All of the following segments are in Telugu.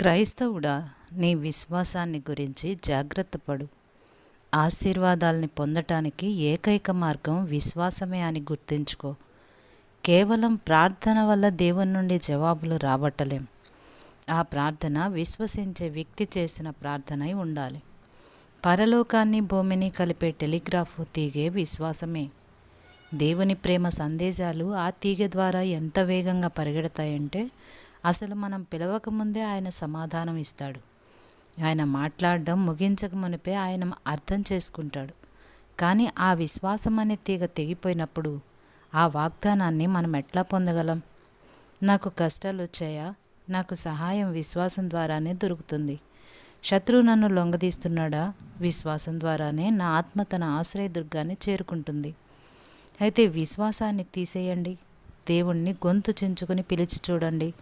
క్రైస్తవుడా నీ విశ్వాసాన్ని గురించి జాగ్రత్త పడు. ఆశీర్వాదాల్ని పొందటానికి ఏకైక మార్గం విశ్వాసమే అని గుర్తుంచుకో. కేవలం ప్రార్థన వల్ల దేవుని నుండి జవాబులు రాబట్టలేం. ఆ ప్రార్థన విశ్వసించే వ్యక్తి చేసిన ప్రార్థనై ఉండాలి. పరలోకాన్ని భూమిని కలిపే టెలిగ్రాఫ్ తీగే విశ్వాసమే. దేవుని ప్రేమ సందేశాలు ఆ తీగ ద్వారా ఎంత వేగంగా పరిగెడతాయంటే అసలు మనం పిలవకముందే ఆయన సమాధానం ఇస్తాడు. ఆయన మాట్లాడడం ముగించకమునిపే ఆయన అర్థం చేసుకుంటాడు. కానీ ఆ విశ్వాసం అనే తీగ తెగిపోయినప్పుడు ఆ వాగ్దానాన్ని మనం ఎట్లా పొందగలం? నాకు కష్టాలు వచ్చాయా నాకు సహాయం విశ్వాసం ద్వారానే దొరుకుతుంది. శత్రువు నన్ను లొంగదీస్తున్నాడా? విశ్వాసం ద్వారానే నా ఆత్మ తన ఆశ్రయదుర్గాన్ని చేరుకుంటుంది. అయితే విశ్వాసాన్ని తీసేయండి. దేవుణ్ణి గొంతు చించుకుని పిలిచి చూడండి.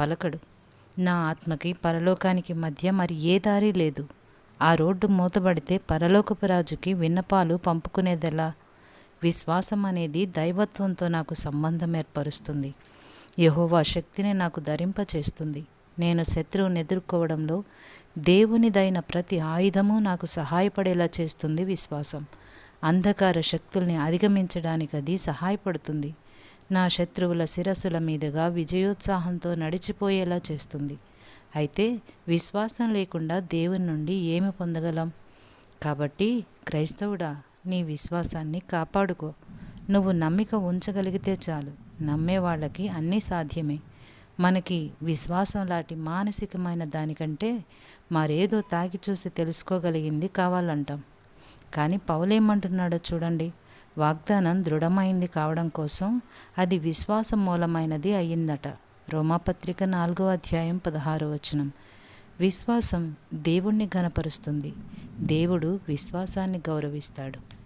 పలకడు. నా ఆత్మకి పరలోకానికి మధ్య మరి ఏ దారి లేదు. ఆ రోడ్డు మూతబడితే పరలోకపు రాజుకి విన్నపాలు పంపుకునేదెలా? విశ్వాసం అనేది దైవత్వంతో నాకు సంబంధం ఏర్పరుస్తుంది. యహోవా శక్తిని నాకు ధరింపచేస్తుంది. నేను శత్రువుని ఎదుర్కోవడంలో దేవునిదైన ప్రతి ఆయుధము నాకు సహాయపడేలా చేస్తుంది విశ్వాసం. అంధకార శక్తుల్ని అధిగమించడానికి అది సహాయపడుతుంది. నా శత్రువుల శిరస్సుల మీదుగా విజయోత్సాహంతో నడిచిపోయేలా చేస్తుంది. అయితే విశ్వాసం లేకుండా దేవుని నుండి ఏమి పొందగలం? కాబట్టి క్రైస్తవుడా నీ విశ్వాసాన్ని కాపాడుకో. నువ్వు నమ్మిక ఉంచగలిగితే చాలు. నమ్మే వాళ్ళకి అన్నీ సాధ్యమే. మనకి విశ్వాసం లాంటి మానసికమైన దానికంటే మరేదో తాకి చూసి తెలుసుకోగలిగింది కావాలంటాం. కానీ పౌలేమంటున్నాడో చూడండి. వాగ్దానం దృఢమైంది కావడం కోసం అది విశ్వాసం మూలమైనది అయ్యిందట. రోమాపత్రిక నాలుగో అధ్యాయం పదహారో వచనం. విశ్వాసం దేవుణ్ణి ఘనపరుస్తుంది. దేవుడు విశ్వాసాన్ని గౌరవిస్తాడు.